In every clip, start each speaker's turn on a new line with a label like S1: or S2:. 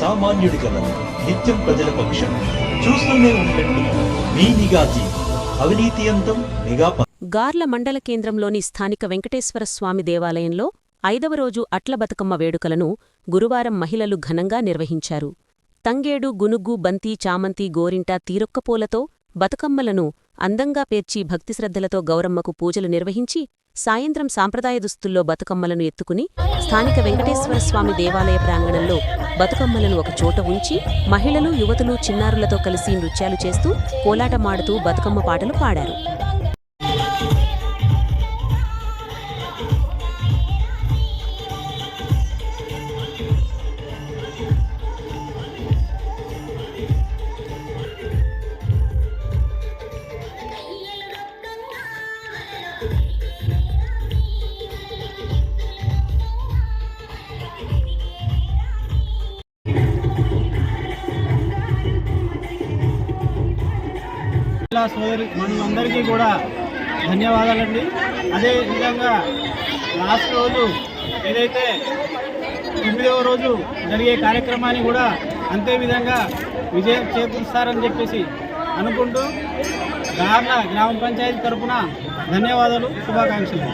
S1: సామాన్యుడి కల నిత్యం ప్రజల పక్షం చూస్తూనే ఉండండి మీ నిఘాజీ అవినీతి అంతం నిఘా
S2: గార్ల మండల కేంద్రంలోని స్థానిక వెంకటేశ్వర స్వామి దేవాలయంలో ఐదవ రోజు అట్ల బతుకమ్మ వేడుకలను గురువారం మహిళలు ఘనంగా నిర్వహించారు. తంగేడు గునుగు బంతి చామంతి గోరింట తీరొక్కపూలతో బతుకమ్మలను అందంగా పేర్చి భక్తిశ్రద్ధలతో గౌరమ్మకు పూజలు నిర్వహించి సాయంత్రం సాంప్రదాయ దుస్తుల్లో బతుకమ్మలను ఎత్తుకుని స్థానిక వెంకటేశ్వర స్వామి దేవాలయ ప్రాంగణంలో బతుకమ్మలను ఒకచోట ఉంచి మహిళలు యువతులు చిన్నారులతో కలిసి నృత్యాలు చేస్తూ కోలాటమాడుతూ బతుకమ్మ పాటలు పాడారు.
S3: మహిళా సోదరి మనందరికీ కూడా ధన్యవాదాలండి. అదేవిధంగా లాస్ట్ రోజు ఏదైతే తొమ్మిదవ రోజు జరిగే కార్యక్రమాన్ని కూడా అంతే విధంగా విజయం చేకూరుస్తారని చెప్పేసి అనుకుంటూ గార్ల గ్రామ పంచాయతీ తరఫున ధన్యవాదాలు శుభాకాంక్షలు.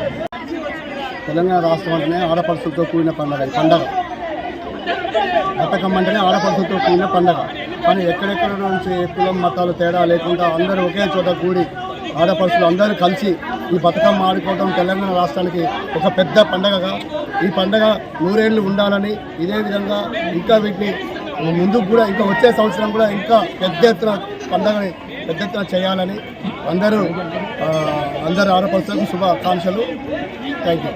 S4: తెలంగాణ రాష్ట్రం అంటేనే ఆడపడుచులతో కూడిన పండగ ఈ పండగ. బతుకమ్మ అంటేనే ఆడపడుచులతో కూడిన పండగ. కానీ ఎక్కడెక్కడ నుంచి కులం మతాలు తేడా లేకుండా అందరూ ఒకే చోట కూడి ఆడపడుచులు అందరూ కలిసి ఈ బతుకమ్మ ఆడుకోవడం తెలంగాణ రాష్ట్రానికి ఒక పెద్ద పండగగా. ఈ పండగ నూరేళ్ళు ఉండాలని ఇదే విధంగా ఇంకా వీటిని ముందుకు కూడా ఇంకా వచ్చే సంవత్సరం కూడా ఇంకా పెద్ద ఎత్తున పండగని పెద్ద ఎత్తున చేయాలని అందరూ అందరు ఆడపడుచులకు శుభాకాంక్షలు. Thank you.